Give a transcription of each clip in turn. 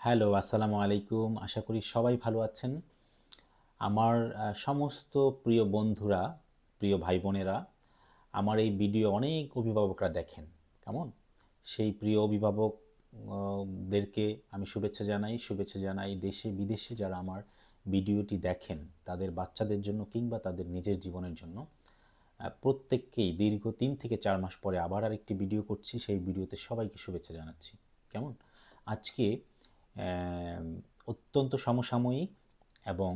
Hello আসসালামু আলাইকুম। আশা করি সবাই ভালো আছেন। আমার সমস্ত প্রিয় বন্ধুরা প্রিয় ভাই বোনেরা আমার এই ভিডিও অনেক অভিভাবকরা দেখেন কেমন? সেই প্রিয় অভিভাবক আহ, দেরকে আমি শুভেচ্ছা জানাই শুভেচ্ছা জানাই দেশে বিদেশে যারা আমার ভিডিওটি দেখেন তাদের বাচ্চাদের জন্য কিংবা তাদের নিজের জীবনের জন্য। প্রত্যেককেই দীর্ঘ তিন থেকে চার মাস পরে আবার আরেকটি ভিডিও করছি সেই ভিডিওতে সবাইকে শুভেচ্ছা জানাচ্ছি কেমন? আজকে অত্যন্ত সমসাময়িক এবং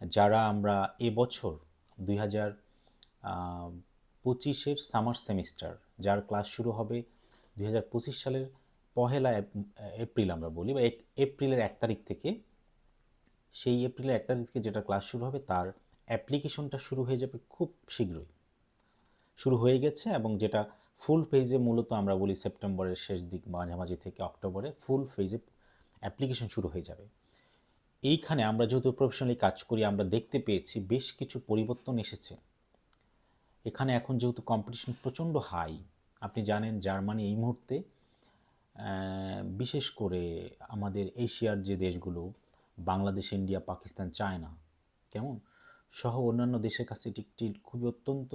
যারা আমরা এবছর দুই হাজার পঁচিশের সামার সেমিস্টার, যার ক্লাস শুরু হবে দুই হাজার পঁচিশ সালের পহেলা এপ্রিল আমরা বলি, বা এপ্রিলের এক তারিখ থেকে, সেই এপ্রিলের এক তারিখ থেকে যেটা ক্লাস শুরু হবে তার অ্যাপ্লিকেশনটা শুরু হয়ে যাবে খুব শীঘ্রই। শুরু হয়ে গেছে এবং যেটা ফুল ফেজে মূলত আমরা বলি সেপ্টেম্বরের শেষ দিক মাঝামাঝি থেকে অক্টোবরে ফুল ফেজে অ্যাপ্লিকেশন শুরু হয়ে যাবে। এইখানে আমরা যেহেতু প্রফেশনালি কাজ করি, আমরা দেখতে পেয়েছি বেশ কিছু পরিবর্তন এসেছে। এখানে এখন যেহেতু কম্পিটিশন প্রচণ্ড হাই আপনি জানেন জার্মানি এই মুহূর্তে বিশেষ করে আমাদের এশিয়ার যে দেশগুলো, বাংলাদেশ, ইন্ডিয়া, পাকিস্তান, চায়না, কেমন? সহ অন্যান্য দেশের কাছে এটি একটি খুবই অত্যন্ত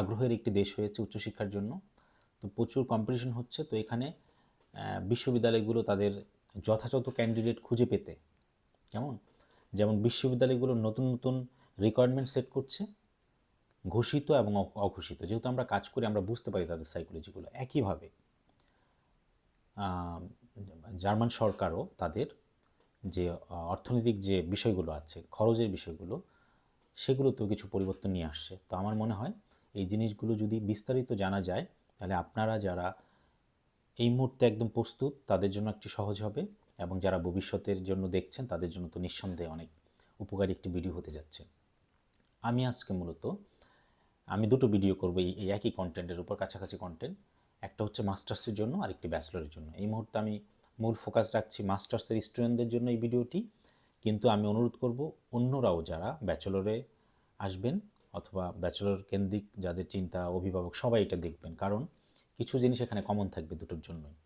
আগ্রহের একটি দেশ হয়েছে উচ্চশিক্ষার জন্য। তো প্রচুর কম্পিটিশন হচ্ছে। তো এখানে বিশ্ববিদ্যালয়গুলো তাদের যথাযথ ক্যান্ডিডেট খুঁজে পেতে। কেমন? যেমন বিশ্ববিদ্যালয়গুলো নতুন নতুন রিকোয়ারমেন্ট সেট করছে, ঘোষিত এবং অঘোষিত। যেহেতু আমরা কাজ করি, আমরা বুঝতে পারি তাদের সাইকোলজিগুলো একইভাবে জার্মান সরকারও তাদের যে অর্থনৈতিক যে বিষয়গুলো আছে, খরচের বিষয়গুলো, সেগুলোতেও কিছু পরিবর্তন নিয়ে আসছে। তো আমার মনে হয়, এই জিনিসগুলো যদি বিস্তারিত জানা যায়, তাহলে আপনারা যারা এই মুহূর্তে একদম প্রস্তুত, তাদের জন্য একটি সহজ হবে এবং যারা ভবিষ্যতের জন্য দেখছেন, তাদের জন্য তো নিঃসন্দেহে অনেক উপকারী একটি ভিডিও হতে যাচ্ছে। আমি আজকে মূলত, আমি দুটো ভিডিও করব এই একই কন্টেন্টের উপর, কাছাকাছি কন্টেন্ট একটা হচ্ছে মাস্টার্সের জন্য আর একটি ব্যাচেলরের জন্য। এই মুহূর্তে আমি মূল ফোকাস রাখছি মাস্টার্সের স্টুডেন্টদের জন্য এই ভিডিওটি। কিন্তু আমি অনুরোধ করব, অন্যরাও যারা ব্যাচেলরে আসবেন অথবা ব্যাচেলর কেন্দ্রিক যাদের চিন্তা, অভিভাবক, সবাই এটা দেখবেন। কারণ কিছু জিনিস এখানে কমন থাকবে দুটোর জন্যই।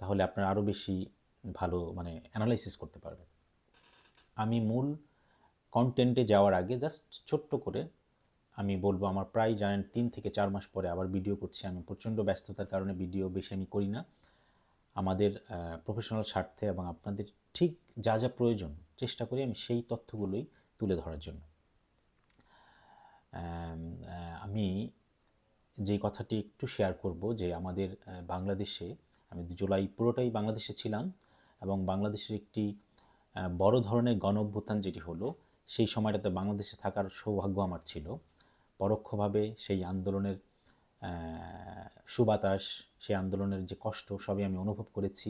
তাহলে আপনারা আরও বেশি ভালো মানে অ্যানালাইসিস করতে পারবেন। আমি মূল কন্টেন্টে যাওয়ার আগে জাস্ট ছোট্ট করে আমি বলব আমার প্রায় জানেন তিন থেকে চার মাস পরে আবার ভিডিও করছি। আমি প্রচণ্ড ব্যস্ততার কারণে ভিডিও বেশি আমি করি না। আমাদের প্রফেশনাল স্বার্থে এবং আপনাদের ঠিক যা যা প্রয়োজন চেষ্টা করি আমি সেই তথ্যগুলোই তুলে ধরার জন্য। আম, যেই কথাটি একটু শেয়ার করব যে আমাদের বাংলাদেশে, আমি জুলাই পুরোটাই বাংলাদেশে ছিলাম এবং বাংলাদেশের একটি বড় ধরনের গণ অভ্যুত্থান যেটি হলো, সেই সময়টাতে বাংলাদেশে থাকার সৌভাগ্য আমার ছিল। পরোক্ষভাবে সেই আন্দোলনের সুবাতাস, সেই আন্দোলনের যে কষ্ট, সবই আমি অনুভব করেছি।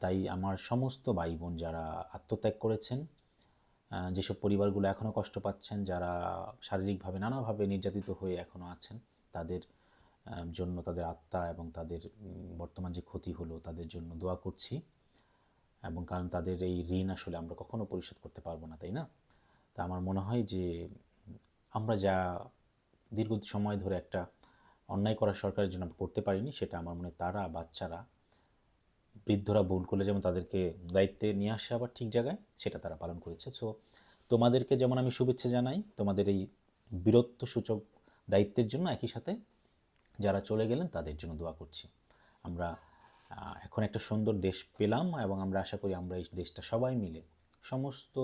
তাই আমার সমস্ত ভাই বোন যারা আত্মত্যাগ করেছেন যেসব পরিবারগুলো এখনও কষ্ট পাচ্ছেন, যারা শারীরিকভাবে নানাভাবে নির্যাতিত হয়ে এখনও আছেন, তাদের জন্য তাদের আত্মা এবং তাদের বর্তমান যে ক্ষতি হলো, তাদের জন্য দোয়া করছি। এবং কারণ তাদের এই ঋণ আসলে আমরা কখনো পরিশোধ করতে পারব না, তাই না? তা আমার মনে হয় যে, আমরা যা দীর্ঘ সময় ধরে একটা অন্যায় করা সরকারের জন্য করতে পারিনি, সেটা আমার মনে তারা বাচ্চারা বৃদ্ধরা ভুল করলে যেমন তাদেরকে দায়িত্বে নিয়ে আসে আবার ঠিক জায়গায়, সেটা তারা পালন করেছে। সো তোমাদেরকে যেমন আমি শুভেচ্ছা জানাই, তোমাদের এই বীরত্ব সূচক দায়িত্বের জন্য একই সাথে যারা চলে গেলেন তাদের জন্য দোয়া করছি। আমরা এখন একটা সুন্দর দেশ পেলাম এবং আমরা আশা করি আমরা এই দেশটা সবাই মিলে, সমস্ত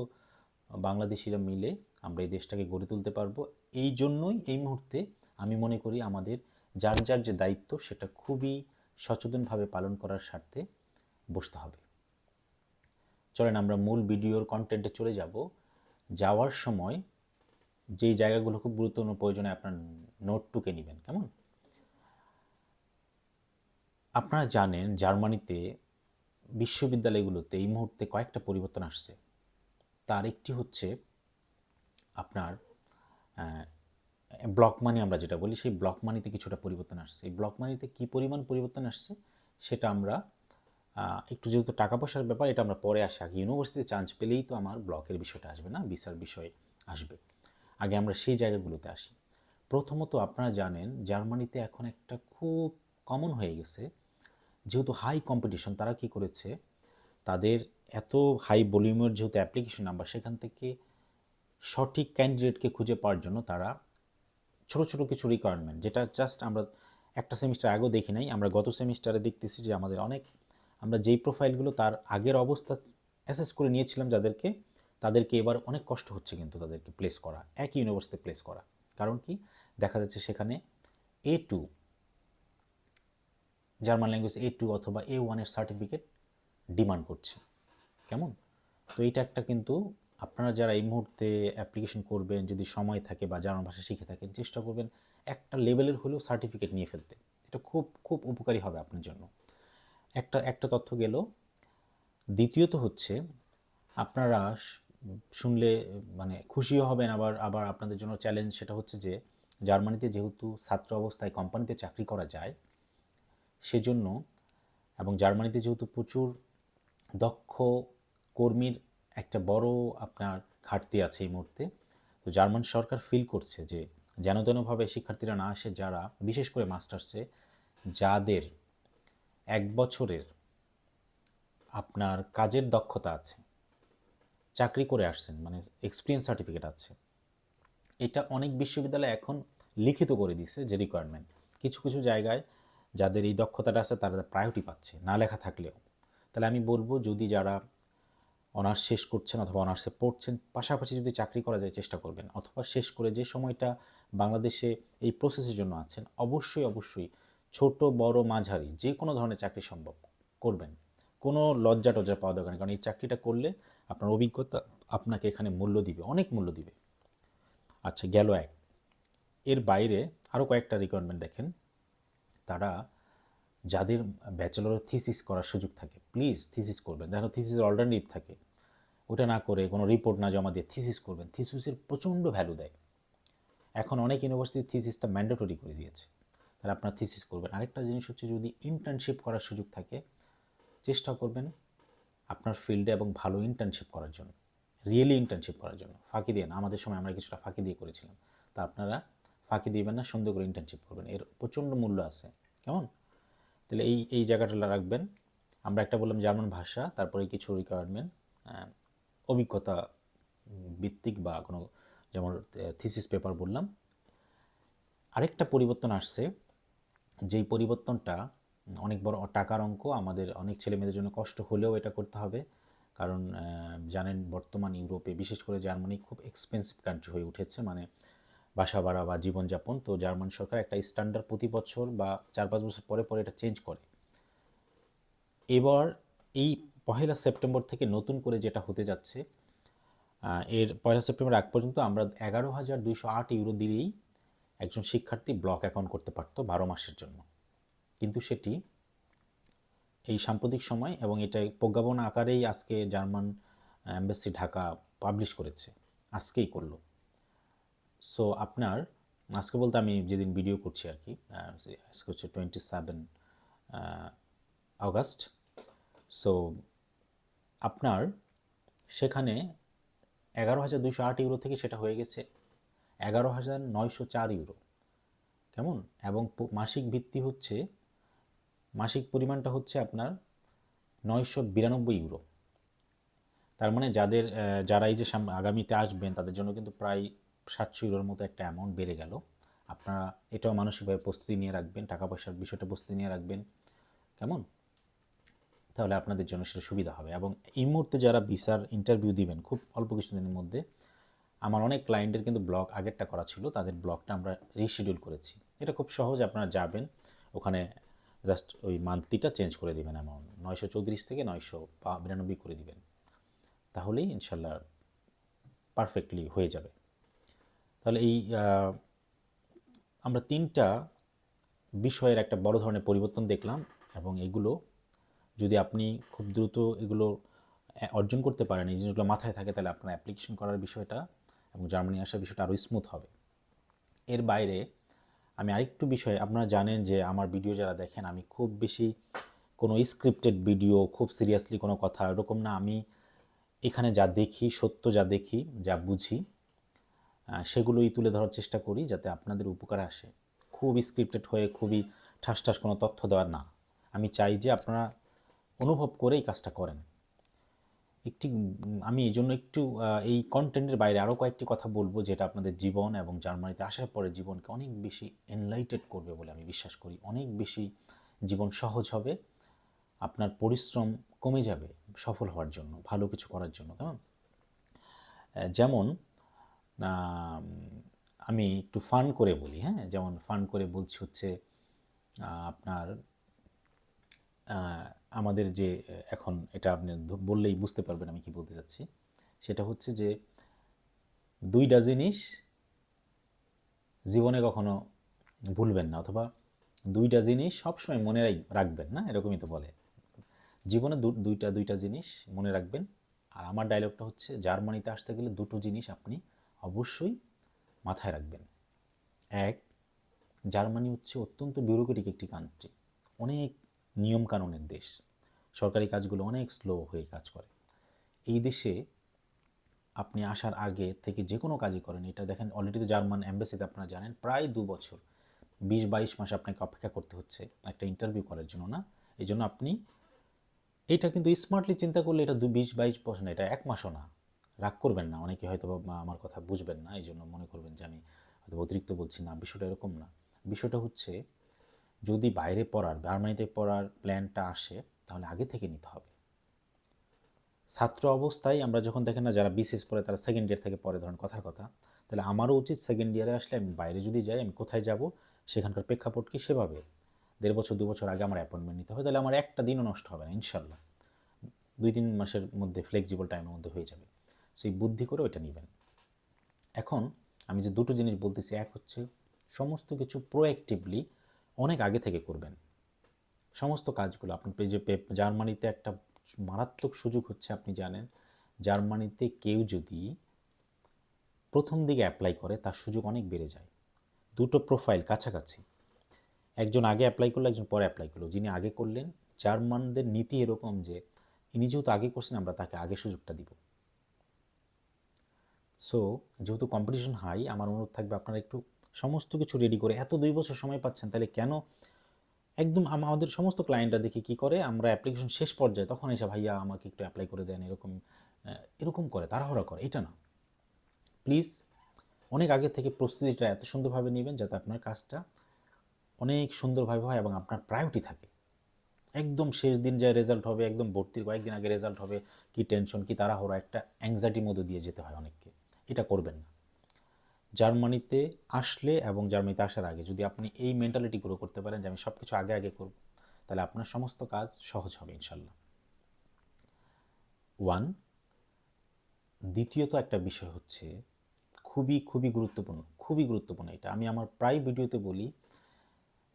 বাংলাদেশিরা মিলে আমরা এই দেশটাকে গড়ে তুলতে পারব। এই জন্যই এই মুহূর্তে আমি মনে করি আমাদের যার যার যে দায়িত্ব সেটা খুবই সচেতনভাবে পালন করার স্বার্থে বসতে হবে। চলেন আমরা মূল ভিডিওর কন্টেন্টে চলে যাব। যাওয়ার সময় যেই জায়গাগুলো খুব গুরুত্বপূর্ণ প্রয়োজনে আপনার নোট টুকে নেবেন, কেমন? আপনারা জানেন জার্মানিতে বিশ্ববিদ্যালয়গুলোতে এই মুহূর্তে কয়েকটা পরিবর্তন আসছে। তার একটি হচ্ছে আপনার ব্লক মানি আমরা যেটা বলি, সেই ব্লক মানিতে কিছুটা পরিবর্তন আসছে। এই ব্লক মানিতে কী পরিমাণ পরিবর্তন আসছে সেটা আমরা একটু যেহেতু টাকা পয়সার ব্যাপার, এটা আমরা পরে আসি। আগে ইউনিভার্সিটিতে চান্স পেলেই তো আমার ব্লকের বিষয়টা আসবে না ভিসার বিষয় আসবে। আগে আমরা সেই জায়গাগুলোতে আসি। প্রথমত আপনারা জানেন, জার্মানিতে এখন একটা খুব কমন হয়ে গেছে। যেহেতু হাই কম্পিটিশন তারা কি করেছে? তাদের এত হাই ভলিউমের যেহেতু অ্যাপ্লিকেশন নাম্বার সেখান থেকে সঠিক ক্যান্ডিডেটকে খুঁজে পাওয়ার জন্য তারা ছোট ছোট কিছু রিকোয়ারমেন্ট যেটা জাস্ট আমরা একটা সেমিস্টার আগেও দেখি নাই, আমরা গত সেমিস্টারে দেখতেছি যে আমাদের অনেক আমরা যেই প্রোফাইলগুলো তার আগের অবস্থা অ্যাসেস করে নিয়েছিলাম যাদেরকে, তাদেরকে এবার অনেক কষ্ট হচ্ছে কিন্তু তাদেরকে প্লেস করা, একই ইউনিভার্সিটিতে প্লেস করা। কারণ কি? দেখা যাচ্ছে সেখানে A two German language A two অথবা এ ওয়ানের সার্টিফিকেট ডিমান্ড করছে। কেমন? তো এইটা একটা কিন্তু আপনারা যারা এই মুহূর্তে অ্যাপ্লিকেশন করবেন, যদি সময় থাকে বা জার্মান ভাষা শিখে থাকেন, চেষ্টা করবেন একটা লেভেলের হলেও সার্টিফিকেট নিয়ে ফেলতে। এটা খুব খুব উপকারী হবে আপনার জন্য। একটা একটা তথ্য গেল। দ্বিতীয়ত হচ্ছে, আপনারা শুনলে মানে খুশিও হবেন আবার আবার আপনাদের জন্য চ্যালেঞ্জ সেটা হচ্ছে যে, জার্মানিতে যেহেতু ছাত্র অবস্থায় কোম্পানিতে চাকরি করা যায়, সেজন্য এবং জার্মানিতে যেহেতু প্রচুর দক্ষ কর্মীর একটা বড় আপনার ঘাটতি আছে এই মুহূর্তে, তো জার্মান সরকার ফিল করছে যে, যেন তেনভাবে শিক্ষার্থীরা না আসে যারা, বিশেষ করে মাস্টার্সে যাদের এক বছরের আপনার কাজের দক্ষতা আছে, চাকরি করে আসছেন মানে এক্সপিরিয়েন্স সার্টিফিকেট আছে। এটা অনেক বিশ্ববিদ্যালয় এখন লিখিত করে দিছে যে রিকোয়ারমেন্ট কিছু কিছু জায়গায় যাদের এই দক্ষতাটা আছে তারা প্রায়োরিটি পাচ্ছে, না লেখা থাকলেও। তাহলে আমি বলব যদি যারা অনার্স শেষ করছেন অথবা অনার্সে পড়ছেন, পাশাপাশি যদি চাকরি করা যায় চেষ্টা করবেন, অথবা শেষ করে যে সময়টা বাংলাদেশে এই প্রসেসের জন্য আছেন, অবশ্যই অবশ্যই ছোট, বড়, মাঝারি, যে কোনো ধরনের চাকরি সম্ভব করবেন। কোনো লজ্জা টজ্জা পাওয়া দরকার নেই, কারণ এই চাকরিটা করলে আপনার অভিজ্ঞতা আপনাকে এখানে মূল্য দিবে, অনেক মূল্য দিবে। আচ্ছা গেল এক। এর বাইরে আরও কয়েকটা রিকোয়ারমেন্ট দেখেন। তারা যাদের ব্যাচেলর থিসিস করার সুযোগ থাকে প্লিজ থিসিস করবেন। যেন থিসিস অল্টারনেটিভ থাকে। ওটা না করে, কোনো রিপোর্ট না জমা দিয়ে থিসিস করবেন। থিসিসের প্রচণ্ড ভ্যালু দেয়। এখন অনেক ইউনিভার্সিটি থিসিসটা ম্যান্ডেটরি করে দিয়েছে। তাহলে আপনার থিসিস করবেন। আরেকটা জিনিস হচ্ছে যদি ইন্টার্নশিপ করার সুযোগ থাকে চেষ্টা করবেন আপনার ফিল্ডে এবং ভালো ইন্টার্নশিপ করার জন্য। রিয়েলি ইন্টার্নশিপ করার জন্য। ফাঁকি দিয়ে না। আমাদের সময় আমরা কিছুটা ফাঁকি দিয়ে করেছিলাম। তা আপনারা ফাঁকি দিবেন না, সুন্দর করে ইন্টার্নশিপ করবেন। এর প্রচণ্ড মূল্য আছে। কেমন? তাহলে এই এই জায়গাটা রাখবেন। আমরা একটা বললাম জার্মান ভাষা, তারপরে কিছু রিকোয়ারমেন্ট অভিজ্ঞতা ভিত্তিক বা কোনো, যেমন থিসিস পেপার বললাম। আরেকটা পরিবর্তন আসছে। যেই পরিবর্তনটা, অনেক বড় টাকার অঙ্ক, আমাদের অনেক ছেলে মেয়েদের জন্য কষ্ট হলেও এটা করতে হবে। কারণ জানেন বর্তমান ইউরোপে, বিশেষ করে জার্মানি খুব এক্সপেন্সিভ কান্ট্রি হয়ে উঠেছে মানে বাসা ভাড়া বা জীবনযাপন। তো জার্মান সরকার একটা স্ট্যান্ডার্ড প্রতি বছর বা চার পাঁচ বছর পরে পরে এটা চেঞ্জ করে। এবার এই পহেলা সেপ্টেম্বর থেকে নতুন করে যেটা হতে যাচ্ছে এর পয়লা সেপ্টেম্বর আগ পর্যন্ত আমরা এগারো হাজার দুইশো আট ইউরো দিলেই একজন শিক্ষার্থী ব্লক অ্যাকাউন্ট করতে পারতো বারো মাসের জন্য। কিন্তু সেটি এই সাম্প্রতিক সময় এবং এটা প্রজ্ঞাপন আকারেই আজকে জার্মান এম্বাসি ঢাকা পাবলিশ করেছে। আজকেই করল। সো আপনার, আজকে বলতে আমি যেদিন ভিডিও করছি আর কি আজকে হচ্ছে টোয়েন্টি সেভেন আগস্ট সো আপনার সেখানে এগারো হাজার দুশো আট ইউরো থেকে সেটা হয়ে গেছে। এগারো হাজার নয়শো চার ইউরো। কেমন? এবং মাসিক ভিত্তি হচ্ছে, মাসিক পরিমাণটা হচ্ছে আপনার নয়শো বিরানব্বই ইউরো। তার মানে যাদের যারা এই যে আগামীতে আসবেন, তাদের জন্য কিন্তু প্রায় সাতশো ইউরোর মতো একটা অ্যামাউন্ট বেড়ে গেল। আপনারা এটাও মানসিকভাবে প্রস্তুতি নিয়ে রাখবেন টাকা পয়সার বিষয়টা প্রস্তুতি নিয়ে রাখবেন। কেমন? তাহলে আপনাদের জন্য সেটা সুবিধা হবে। এবং এই মুহূর্তে যারা ভিসার ইন্টারভিউ দিবেন, খুব অল্প কিছুদিনের মধ্যে আমার অনেক ক্লায়েন্টের কিন্তু ব্লগ আগেরটা করা ছিল, তাদের ব্লগটা আমরা রিশিডিউল করেছি। এটা খুব সহজ, আপনারা যাবেন, ওখানে জাস্ট ওই মান্থলিটা চেঞ্জ করে দিবেন অ্যামাউন্ট নয়শো চৌত্রিশ থেকে নয়শো বিরানব্বই করে দিবেন। তাহলেই ইনশাল্লাহ পারফেক্টলি হয়ে যাবে। তাহলে এই আমরা তিনটা বিষয়ের একটা বড় ধরনের পরিবর্তন দেখলাম এবং এগুলো যদি আপনি খুব দ্রুত এগুলো অর্জন করতে পারেন, এই জিনিসগুলো মাথায় থাকে, তাহলে আপনার অ্যাপ্লিকেশন করার বিষয়টা এবং জার্মানি আসার বিষয়টা আরও স্মুথ হবে। এর বাইরে আমি আরেকটু বিষয়, আপনারা জানেন যে আমার ভিডিও যারা দেখেন, আমি খুব বেশি কোনো স্ক্রিপ্টেড ভিডিও খুব সিরিয়াসলি কোনো কথা এরকম না। আমি এখানে যা দেখি, সত্য যা দেখি, যা বুঝি সেগুলোই তুলে ধরার চেষ্টা করি যাতে আপনাদের উপকার আসে। খুব স্ক্রিপ্টেড হয়ে খুবই ঠাস ঠাস কোনো তথ্য দেওয়ার না। আমি চাই যে আপনারা অনুভব করে এই কাজটা করেন। একটি আমি এই জন্য একটু এই কন্টেন্টের বাইরে আরও কয়েকটি কথা বলব যেটা আপনাদের জীবন এবং জার্মানিতে আসার পরে জীবনকে অনেক বেশি এনলাইটেড করবে বলে আমি বিশ্বাস করি। অনেক বেশি জীবন সহজ হবে, আপনার পরিশ্রম কমে যাবে সফল হওয়ার জন্য, ভালো কিছু করার জন্য, কেমন? যেমন, আমি একটু ফান করে বলি হ্যাঁ? যেমন ফান করে বলছি হচ্ছে আপনার আমাদের যে এখন এটা আপনি বললেই বুঝতে পারবেন আমি কি বলতে চাচ্ছি। সেটা হচ্ছে যে, দুইটা জিনিস জীবনে কখনো ভুলবেন না অথবা দুইটা জিনিস সবসময় মনে রাখবেন, না? এরকমই তো বলে। জীবনে দুইটা দুইটা জিনিস মনে রাখবেন। আর আমার ডায়লগটা হচ্ছে জার্মানিতে আসতে গেলে দুটো জিনিস আপনি অবশ্যই মাথায় রাখবেন। এক, জার্মানি হচ্ছে অত্যন্ত বিউরোক্রেটিক একটি কান্ট্রি অনেক নিয়মকানুনের দেশ। সরকারি কাজগুলো অনেক স্লো হয়ে কাজ করে। এই দেশে আপনি আসার আগে থেকে যে কোনো কাজই করেন, এটা দেখেন অলরেডি তো জার্মান অ্যাম্বাসিতে আপনারা জানেন, প্রায় দু বছর। বিশ বাইশ মাস আপনাকে অপেক্ষা করতে হচ্ছে একটা ইন্টারভিউ করার জন্য, না? এই জন্য আপনি এটা কিন্তু স্মার্টলি চিন্তা করলে এটা দু বিশ বাইশ বছর না, এটা এক মাসও না। রাগ করবেন না, অনেকে হয়তো আমার কথা বুঝবেন না, এই জন্য মনে করবেন যে আমি হয়তো অতিরিক্ত বলছি না, বিষয়টা এরকম না। বিষয়টা হচ্ছে যদি বাইরে পড়ার, জার্মানিতে পড়ার প্ল্যানটা আসে, তাহলে আগে থেকে নিতে হবে। ছাত্র অবস্থায় আমরা যখন দেখেন না যারা বিসিএস পড়ে, তারা সেকেন্ড ইয়ার থেকে পড়ে, ধরেন কথার কথা, তাহলে আমারও উচিত সেকেন্ড ইয়ারে আসলে আমি বাইরে যদি যাই, আমি কোথায় যাব, সেখানকার প্রেক্ষাপট কি সেভাবে? দেড় বছর, দু বছর আগে আমার অ্যাপয়েন্টমেন্ট নিতে হবে তাহলে আমার একটা দিনও নষ্ট হবে না ইনশাল্লাহ দুই, তিন মাসের মধ্যে ফ্লেক্সিবল টাইমের মধ্যে হয়ে যাবে। সেই বুদ্ধি করে ওইটা নেবেন। এখন আমি যে দুটো জিনিস বলতেছি, এক হচ্ছে সমস্ত কিছু প্রোঅ্যাক্টিভলি অনেক আগে থেকে করবেন। সমস্ত কাজগুলো আপনি যে জার্মানিতে একটা মারাত্মক সুযোগ হচ্ছে আপনি জানেন। জার্মানিতে কেউ যদি প্রথম দিকে অ্যাপ্লাই করে, তার সুযোগ অনেক বেড়ে যায়। দুটো প্রোফাইল কাছাকাছি। একজন আগে অ্যাপ্লাই করল, একজন পরে অ্যাপ্লাই করল। যিনি আগে করলেন, জার্মানদের নীতি এরকম যে, ইনি যেহেতু আগে করছেন, আমরা তাকে আগে সুযোগটা দিব। সো যেহেতু কম্পিটিশন হাই আমার অনুরোধ থাকবে আপনারা একটু সমস্ত কিছু রেডি করে, এত দুই বছর সময় পাচ্ছেন, তাহলে কেন? একদম আমাদের সমস্ত ক্লায়েন্টরা দেখি কি করে? আমরা অ্যাপ্লিকেশন শেষ পর্যায়ে তখন এসে ভাইয়া আমাকে একটু অ্যাপ্লাই করে দেন, এরকম এরকম করে, তাড়াহুড়া করে, এটা না। প্লিজ অনেক আগে থেকে প্রস্তুতিটা এত সুন্দরভাবে নেবেন যাতে আপনার কাজটা অনেক সুন্দরভাবে হয় এবং আপনার প্রায়োরিটি থাকে। একদম শেষ দিন যায় রেজাল্ট হবে, একদম ভর্তির কয়েকদিন আগে রেজাল্ট হবে, কি টেনশন কি তাড়াহুড়া, একটা অ্যাংজাইটির মধ্যে দিয়ে যেতে হয় অনেককে। এটা করবেন না। জার্মানিতে আসলে এবং জার্মানিতে আসার আগে যদি আপনি এই মেন্টালিটি গ্রো করতে পারেন যে আমি সব কিছু আগে আগে করব তাহলে আপনার সমস্ত কাজ সহজ হবে ইনশাল্লাহ। ওয়ান দ্বিতীয়ত একটা বিষয় হচ্ছে খুবই খুবই গুরুত্বপূর্ণ খুবই গুরুত্বপূর্ণ এটা। আমি আমার প্রায় ভিডিওতে বলি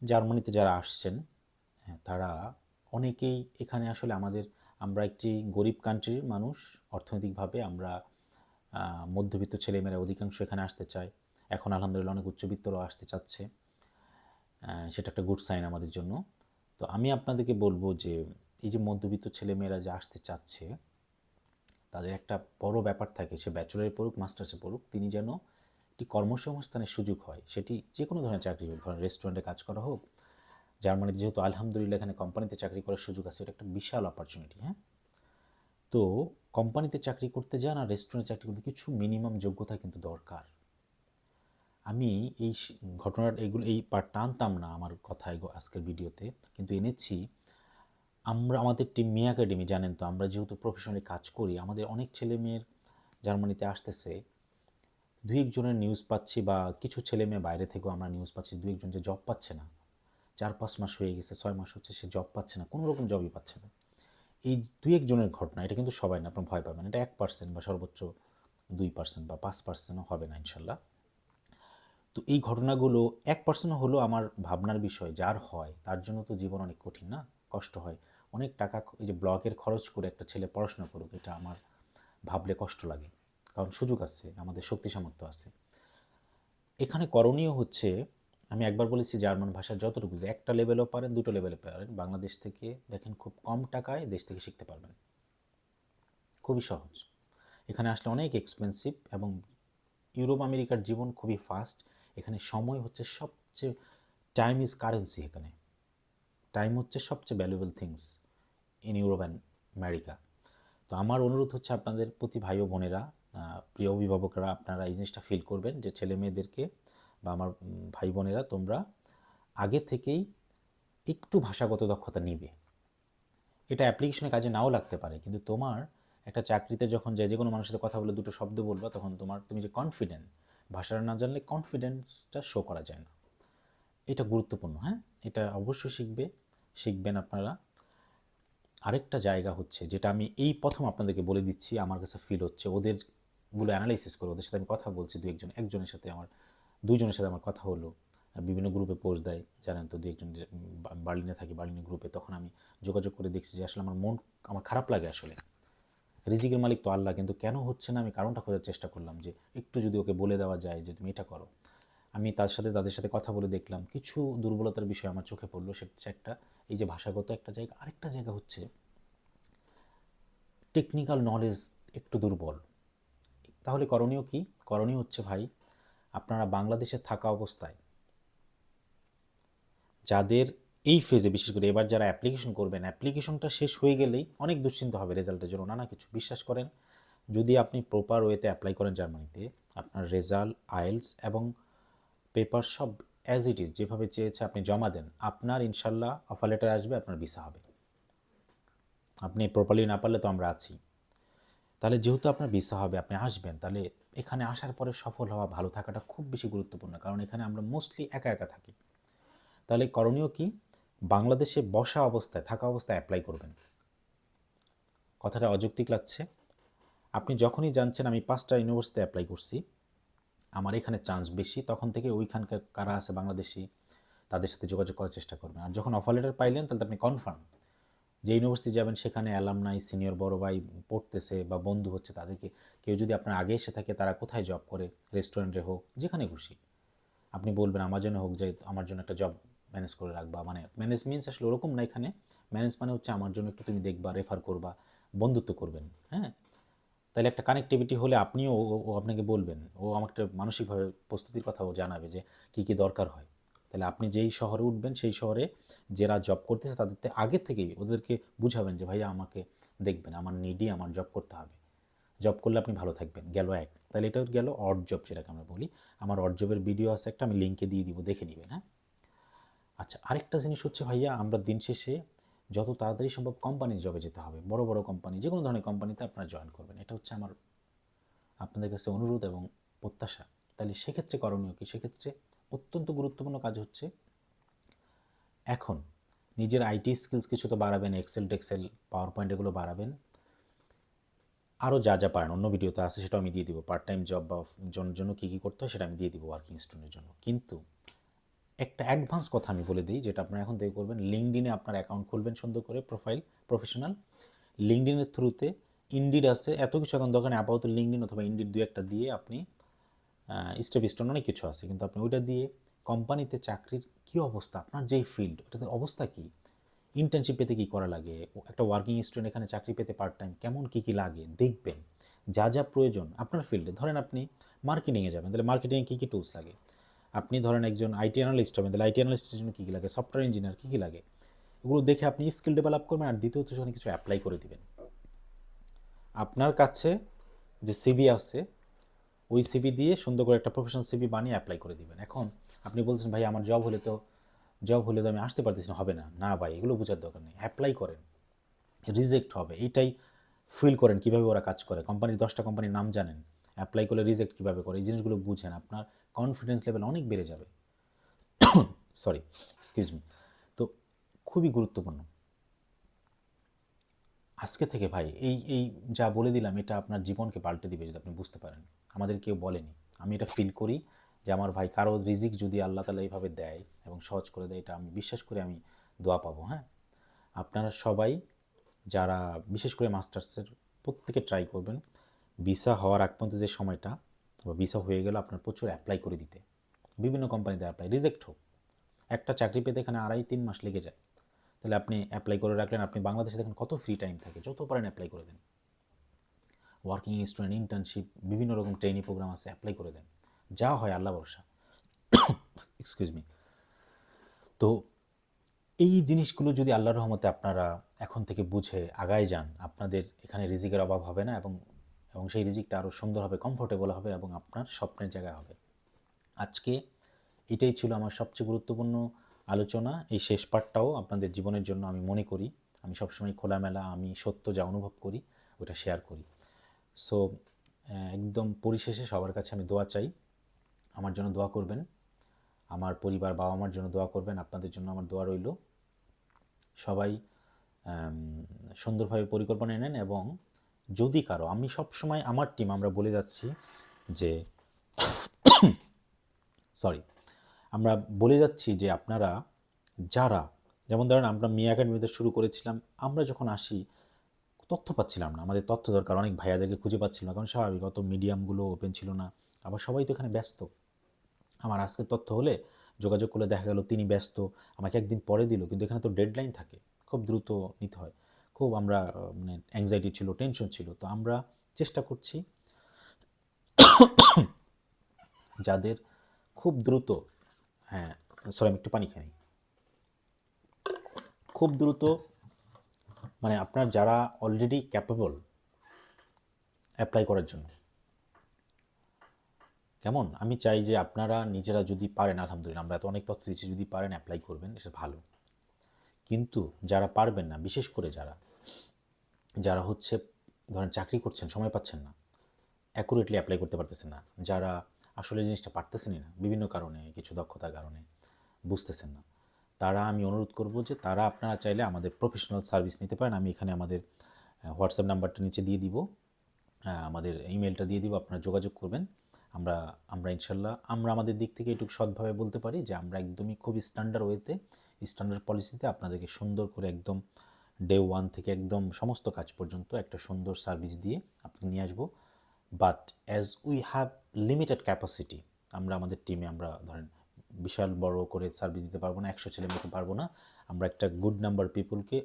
জার্মানিতে যারা আসছেন হ্যাঁ, তারা অনেকেই এখানে আসলে আমাদের আমরা একটি গরিব কান্ট্রির মানুষ অর্থনৈতিকভাবে আমরা মধ্যবিত্ত ছেলেমেয়েরা অধিকাংশ এখানে আসতে চায়। এখন আলহামদুলিল্লাহ অনেক উচ্চবিত্তরাও আসতে চাচ্ছে। সেটা একটা গুড সাইন আমাদের জন্য। তো আমি আপনাদেরকে বলব যে, এই যে মধ্যবিত্ত ছেলেমেয়েরা যে আসতে চাচ্ছে, তাদের একটা বড় ব্যাপার থাকে, সে ব্যাচেলারে পড়ুক মাস্টার্সে পড়ুক, তিনি যেন একটি কর্মসংস্থানের সুযোগ হয়। সেটি যে কোনো ধরনের চাকরি হোক, ধরেন রেস্টুরেন্টে কাজ করা হোক জার্মানিতে যেহেতু আলহামদুলিল্লাহ এখানে কোম্পানিতে চাকরি করার সুযোগ আছে, এটা একটা বিশাল অপরচুনিটি হ্যাঁ? তো কোম্পানিতে চাকরি করতে যান আর রেস্টুরেন্টে চাকরি করতে কিছু মিনিমাম যোগ্যতা কিন্তু দরকার। আমি এই ঘটনাটা এগুলো, এই পার্ট টানতাম না আমার কথায় আজকের ভিডিওতে, কিন্তু এনেছি। আমরা, আমাদের টিম মি একাডেমি জানেন তো, আমরা যেহেতু প্রফেশনালি কাজ করি, আমাদের অনেক ছেলে মেয়ের জার্মানিতে আসতেছে। দুই একজনের নিউজ পাচ্ছি বা কিছু ছেলে মেয়ে বাইরে থেকেও আমরা নিউজ পাচ্ছি, দুই একজন যে জব পাচ্ছে না। চার পাঁচ মাস হয়ে গেছে, ছয় মাস হচ্ছে সে জব পাচ্ছে না, কোনো রকম জবই পাচ্ছে না। এই দুই একজনের ঘটনা, এটা কিন্তু সবাই না, আপনার ভয় পাবেন। এটা এক পার্সেন্ট বা সর্বোচ্চ দুই পার্সেন্ট বা পাঁচ পার্সেন্টও হবে না, ইনশাল্লাহ। তো এই ঘটনাগুলো এক পার্সেন্ট হলো আমার ভাবনার বিষয়, যার হয়, তার জন্য তো জীবন অনেক কঠিন না, কষ্ট হয়। অনেক টাকা এই যে ব্লকের খরচ করে একটা ছেলে পড়াশোনা করুক, এটা আমার ভাবলে কষ্ট লাগে। কারণ সুযোগ আছে, আমাদের শক্তি সামর্থ্য আছে। এখানে করণীয় হচ্ছে আমি একবার বলেছি জার্মান ভাষা যতটুকু, একটা লেভেলও পারেন, দুটো লেভেলে পারেন, বাংলাদেশ থেকে দেখেন খুব কম টাকায় দেশ থেকে শিখতে পারবেন। খুবই সহজ। এখানে আসলে অনেক এক্সপেন্সিভ এবং ইউরোপ আমেরিকার জীবন খুবই ফাস্ট এখানে সময় হচ্ছে সবচেয়ে টাইম ইজ কারেন্সি এখানে। টাইম হচ্ছে সবচেয়ে valuable things in Europe and America তো আমার অনুরোধ হচ্ছে আপনাদের, প্রতি ভাই ও বোনেরা প্রিয় অভিভাবকরা, আপনারা এই জিনিসটা ফিল করবেন যে ছেলে মেয়েদেরকে বা আমার ভাই বোনেরা তোমরা আগে থেকেই একটু ভাষাগত দক্ষতা নিবে। এটা অ্যাপ্লিকেশনে কাজে নাও লাগতে পারে, কিন্তু তোমার একটা চাকরিতে যখন যায় যে কোনো মানুষের সাথে কথা বলে দুটো শব্দ বলবা, তখন তোমার, তুমি যে কনফিডেন্ট ভাষাটা না জানলে কনফিডেন্সটা শো করা যায় না। এটা গুরুত্বপূর্ণ হ্যাঁ? এটা অবশ্যই শিখবে, শিখবেন আপনারা। আরেকটা জায়গা হচ্ছে যেটা আমি এই প্রথম আপনাদেরকে বলে দিচ্ছি, আমার কাছে ফিল হচ্ছে ওদেরগুলো অ্যানালাইসিস করে, ওদের সাথে আমি কথা বলছি, দু একজন, একজনের সাথে আমার দুইজনের সাথে আমার কথা হলো বিভিন্ন গ্রুপে পোস্ট দেয়, জানেন তো দু একজন বার্লিনে থাকি বার্লিনের গ্রুপে তখন আমি যোগাযোগ করে দেখছি যে আসলে আমার মন, আমার খারাপ লাগে আসলে। রিজিকের মালিক তো আল্লাহ, কিন্তু কেন হচ্ছে না আমি কারণটা খোঁজার চেষ্টা করলাম যে, একটু যদি ওকে বলে দেওয়া যায় যে, তুমি এটা করো। আমি তার সাথে, তাদের সাথে কথা বলে দেখলাম, কিছু দুর্বলতার বিষয় আমার চোখে পড়ল সেটা একটা, এই যে ভাষাগত একটা জায়গা, আরেকটা জায়গা হচ্ছে টেকনিক্যাল নলেজ একটু দুর্বল। তাহলে করণীয় কি? করণীয় হচ্ছে ভাই আপনারা বাংলাদেশে থাকা অবস্থায় যাদের এই ফেজে বিশেষ করে এবার যারা অ্যাপ্লিকেশন করবেন অ্যাপ্লিকেশনটা শেষ হয়ে গেলেই অনেক দুশ্চিন্তা হবে রেজাল্টের জন্য। নানা কিছু বিশ্বাস করেন। যদি আপনি প্রপার ওয়েতে অ্যাপ্লাই করেন জার্মানিতে, আপনার রেজাল্ট আইএলস এবং পেপার সব অ্যাজ ইট ইজ যেভাবে চেয়েছে আপনি জমা দেন, আপনার ইনশাল্লাহ অফার লেটার আসবে, আপনার ভিসা হবে। আপনি প্রপারলি না পারলে তো আমরা আছি। তাহলে যেহেতু আপনার ভিসা হবে, আপনি আসবেন, তাহলে এখানে আসার পরে সফল হওয়া, ভালো থাকাটা খুব বেশি গুরুত্বপূর্ণ, কারণ এখানে আমরা মোস্টলি একা একা থাকি। তাহলে করণীয় কি? বাংলাদেশে বসা অবস্থায়, থাকা অবস্থায় অ্যাপ্লাই করবেন। কথাটা অযৌক্তিক লাগছে। আপনি যখনই জানছেন আমি পাঁচটা ইউনিভার্সিটিতে অ্যাপ্লাই করছি, আমার এখানে চান্স বেশি, তখন থেকে ওইখানকার কারা আছে বাংলাদেশি, তাদের সাথে যোগাযোগ করার চেষ্টা করবেন। আর যখন অফার লেটার পাইলেন, তাহলে আপনি কনফার্ম যে ইউনিভার্সিটি যাবেন, সেখানে অ্যালামনাই সিনিয়র বড় ভাই পড়তেছে বা বন্ধু হচ্ছে তাদেরকে। কেউ যদি আপনার আগে এসে থাকে, তারা কোথায় জব করে? রেস্টুরেন্টে হোক, যেখানে খুশি। আপনি বলবেন, আমার জন্য হোক যে আমার জন্য একটা জব ম্যানেজ করে রাখবা। মানে ম্যানেজ মিনস আসলে ওরকম না এখানে। ম্যানেজ মানে হচ্ছে আমার জন্য একটু তুমি দেখবা রেফার করবা, বন্ধুত্ব করবেন হ্যাঁ? তাহলে একটা কানেক্টিভিটি হলে আপনিও ও- আপনাকে বলবেন। ও আমাকে মানসিকভাবে প্রস্তুতির কথাও জানাবে যে কী কী দরকার হয়। তাহলে আপনি যেই শহরে উঠবেন, সেই শহরে যারা জব করতেছে তাদের থেকে আগে থেকেই ওদেরকে বুঝাবেন যে, ভাইয়া, আমাকে দেখবেন, আমার নিডি আমার জব করতে হবে। জব করলে আপনি ভালো থাকবেন। গেল এক। তাহলে এটা গেল অড জব যেটাকে আমরা বলি। আমার অড জবের ভিডিও আছে একটা, আমি লিঙ্কে দিয়ে দিব, দেখে নেবেন হ্যাঁ? আচ্ছা আরেকটা জিনিস হচ্ছে, ভাইয়া, আমরা দিন শেষে যত তাড়াতাড়ি সম্ভব কোম্পানির জবে যেতে হবে। বড় বড় কোম্পানি যে কোনো ধরনের কোম্পানিতে আপনারা জয়েন করবেন। এটা হচ্ছে আমার, আপনাদের কাছে অনুরোধ এবং প্রত্যাশা। তাহলে সেক্ষেত্রে করণীয় কি? সেক্ষেত্রে অত্যন্ত গুরুত্বপূর্ণ কাজ হচ্ছে, এখন নিজের আইটি স্কিলস কিছু তো বাড়াবেন এক্সেল টেক্সেল পাওয়ার পয়েন্ট এগুলো বাড়াবেন আরও যা যা পারেন। অন্য ভিডিওতে আছে সেটা আমি দিয়ে দিব। পার্ট টাইম জব বা জন- জন্য কী কী করতে হয়, সেটা আমি দিয়ে দিব ওয়ার্কিং স্টুডেন্টের জন্য। কিন্তু একটা অ্যাডভান্স কথা আমি বলে দিই, যেটা আপনারা এখন থেকে করবেন লিঙ্কডিনে আপনার অ্যাকাউন্ট খুলবেন সুন্দর করে প্রোফাইল প্রফেশনাল লিঙ্কডিনের থ্রুতে ইন্ডিড আছে, এত কিছু এখন দোকানে আপাতত লিঙ্কডিন অথবা ইন্ডিড দু একটা দিয়ে আপনি স্টেপ স্টোন অনেক কিছু আছে, কিন্তু আপনি ওইটা দিয়ে কোম্পানিতে চাকরির কী অবস্থা, আপনার যেই ফিল্ড ওটাতে অবস্থা কী? ইন্টার্নশিপ পেতে কী করা লাগে? একটা ওয়ার্কিং স্টুডেন্ট এখানে চাকরি পেতে পার্ট টাইম কেমন কী কী লাগে? দেখবেন, যা যা প্রয়োজন আপনার ফিল্ডে ধরেন আপনি মার্কেটিংয়ে যাবেন, তাহলে মার্কেটিংয়ে কী কী টুলস লাগে? আপনি ধরেন একজন আইটি অ্যানালিস্ট হবেন, তাহলে আইটি অ্যানালিস্টের জন্য কী কী লাগে? সফটওয়্যার ইঞ্জিনিয়ার কী কী লাগে? এগুলো দেখে আপনি স্কিল ডেভেলপ করবেন আর দ্বিতীয়ত সেখানে কিছু অ্যাপ্লাই করে দিবেন। আপনার কাছে যে সিভি আছে ওই সিভি দিয়ে সুন্দর করে একটা প্রফেশনাল সিভি বানিয়ে অ্যাপ্লাই করে দিবেন। এখন আপনি বলছেন, ভাই, আমার জব হলে তো জব হলে তো আমি আসতে পারতেছি না, হবে না। না ভাই, এগুলো বোঝার দরকার নেই। অ্যাপ্লাই করেন। রিজেক্ট হবে। এইটাই ফিল করেন কীভাবে ওরা কাজ করে। কোম্পানির দশটা কোম্পানির নাম জানেন। অ্যাপ্লাই করলে রিজেক্ট কীভাবে করে? এই জিনিসগুলো বুঝেন। আপনার কনফিডেন্স লেভেল অনেক বেড়ে যাবে। সরি এক্সকিউজ মি তো খুবই গুরুত্বপূর্ণ। আজকে থেকে ভাই, এই এই যা বলে দিলাম, এটা আপনার জীবনকে পাল্টে দিবে যদি আপনি বুঝতে পারেন। আমাদের কেউ বলেনি। আমি এটা ফিল করি যে আমার ভাই কারও রিজিক যদি আল্লাহ তালা এইভাবে দেয় এবং সহজ করে দেয়, এটা আমি বিশ্বাস করে আমি দোয়া পাবো হ্যাঁ? আপনারা সবাই যারা, বিশেষ করে মাস্টার্সের প্রত্যেকে ট্রাই করবেন ভিসা হওয়ার আগ পর্যন্ত যে সময়টা, বা ভিসা হয়ে গেলে আপনার প্রচুর অ্যাপ্লাই করে দিতে। বিভিন্ন কোম্পানিতে অ্যাপ্লাই রিজেক্ট হোক। একটা চাকরি পেতে এখানে আড়াই তিন মাস লেগে যায়। তাহলে আপনি অ্যাপ্লাই করে রাখলেন, আপনি বাংলাদেশে দেখেন কত ফ্রি টাইম থাকে, যত পারেন অ্যাপ্লাই করে দেন। ওয়ার্কিং স্টুডেন্ট ইন্টার্নশিপ বিভিন্ন রকম ট্রেনিং প্রোগ্রাম আছে অ্যাপ্লাই করে দেন। যা হয় আল্লাহ ভরসা। এক্সকিউজ মি তো এই জিনিসগুলো যদি আল্লাহ রহমতে আপনারা এখন থেকে বুঝে আগায় যান, আপনাদের এখানে রিজিকের অভাব হবে না এবং এবং সেই রিজিকটা আরও সুন্দর হবে কমফোর্টেবল হবে এবং আপনার স্বপ্নের জায়গায় হবে। আজকে এটাই ছিল আমার সবচেয়ে গুরুত্বপূর্ণ আলোচনা, এই শেষ পার্টটাও আপনাদের জীবনের জন্য আমি মনে করি। আমি সবসময় খোলামেলা, আমি সত্য যা অনুভব করি, ওটা শেয়ার করি। সো একদম পরিশেষে সবার কাছে আমি দোয়া চাই। আমার জন্য দোয়া করবেন। আমার পরিবার বাবা মার জন্য দোয়া করবেন। আপনাদের জন্য আমার দোয়া রইল। সবাই সুন্দরভাবে পরিকল্পনা নেন এবং যদি কারও, আমি সব সময় আমার টিম আমরা বলে যাচ্ছি যে সরি আমরা বলে যাচ্ছি যে আপনারা যারা, যেমন ধরেন আমরা মিয়া একাডেমিতে শুরু করেছিলাম, আমরা যখন আসি, তথ্য পাচ্ছিলাম না, আমাদের তথ্য দরকার, অনেক ভাইয়াদেরকে খুঁজে পাচ্ছিলাম না, কারণ স্বাভাবিক, অত মিডিয়ামগুলো ওপেন ছিল না, আবার সবাই তো এখানে ব্যস্ত। আমার আজকে তথ্য হলে যোগাযোগ করলে দেখা গেল তিনি ব্যস্ত, আমাকে একদিন পরে দিল, কিন্তু এখানে তো ডেডলাইন থাকে, খুব দ্রুত নিতে হয়, খুব আমরা মানে অ্যাংজাইটি ছিল টেনশন ছিল, তো আমরা চেষ্টা করছি যাদের খুব দ্রুত হ্যাঁ সরি আমি একটু পানি খাই। খুব দ্রুত মানে আপনার যারা অলরেডি ক্যাপেবল অ্যাপ্লাই করার জন্য। কেমন? আমি চাই যে আপনারা নিজেরা যদি পারেন, আলহামদুলিল্লাহ, আমরা তো অনেক তথ্য দিচ্ছি যদি পারেন অ্যাপ্লাই করবেন, এটা ভালো। কিন্তু যারা পারবেন না, বিশেষ করে যারা যারা হচ্ছে, ধরেন চাকরি করছেন, সময় পাচ্ছেন না অ্যাকুরেটলি অ্যাপ্লাই করতে পারতেছেন না, যারা আসলে জিনিসটা পারতেছেনই না। বিভিন্ন কারণে, কিছু দক্ষতার কারণে বুঝতেছেন না। তারা, আমি অনুরোধ করব যে তারা আপনারা চাইলে আমাদের প্রফেশনাল সার্ভিস নিতে পারেন। আমি এখানে আমাদের হোয়াটসঅ্যাপ নাম্বারটা নিচে দিয়ে দিব। আমাদের ইমেলটা দিয়ে দিব, আপনারা যোগাযোগ করবেন। আমরা আমরা ইনশাল্লাহ, আমরা আমাদের দিক থেকে একটু সৎভাবে বলতে পারি যে আমরা একদমই খুব স্ট্যান্ডার্ড ওয়েতে স্ট্যান্ডার্ড পলিসিতে আপনাদেরকে সুন্দর করে একদম ডে ওয়ান থেকে একদম সমস্ত কাজ পর্যন্ত একটা সুন্দর সার্ভিস দিয়ে আপনি নিয়ে আসব। But as we have limited capacity আমরা আমাদের টিমে আমরা ধরেন বিশাল বড় করে সার্ভিস দিতে পারব না, একশো ছেলে মেয়েকে পারব না। আমরা একটা গুড নাম্বার পিপুলকে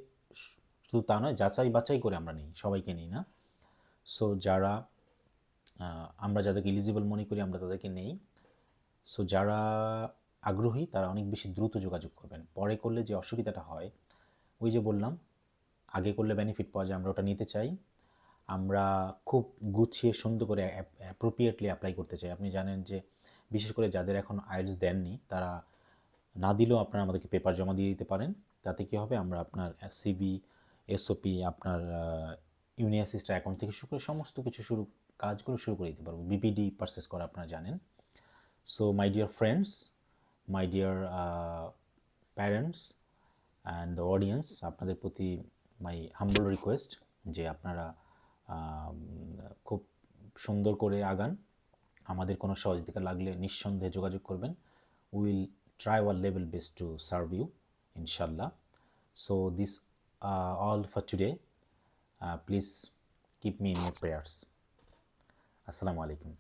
শুধু তা নয়, যাচাই বাছাই করে আমরা নিই, সবাইকে নিই না। সো যারা আমরা যাদেরকে এলিজিবল মনে করি আমরা তাদেরকে নেই। সো যারা আগ্রহী তারা অনেক বেশি দ্রুত যোগাযোগ করবেন। পরে করলে যে অসুবিধাটা হয়, ওই যে বললাম, আগে করলে বেনিফিট পাওয়া যায়, আমরা ওটা নিতে চাই। আমরা খুব গুছিয়ে সুন্দর করে অ্যাপ্রোপ্রিয়েটলি অ্যাপ্লাই করতে চাই। আপনি জানেন যে বিশেষ করে যাদের এখন আইডস দেননি, তারা না দিলেও আপনারা আমাদেরকে পেপার জমা দিয়ে দিতে পারেন। তাতে কী হবে? আমরা আপনার সিবি এসওপি আপনার ইউনিয়ার সিস্টার অ্যাকাউন্ট থেকে শুরু করে সমস্ত কিছু শুরু, কাজগুলো শুরু করে দিতে পারব। বিপিডি পারচেস করা আপনারা জানেন। So my dear friends my dear parents and the audience আপনাদের প্রতি মাই হাম্বল রিকোয়েস্ট যে আপনারা খুব সুন্দর করে আগান। আমাদের কোনো সহযোগিতা লাগলে নিঃসন্দেহে যোগাযোগ করবেন। Will try our level best to serve you, ইনশাল্লাহ। So this all for today. Please keep me in your prayers. আসসালামু আলাইকুম।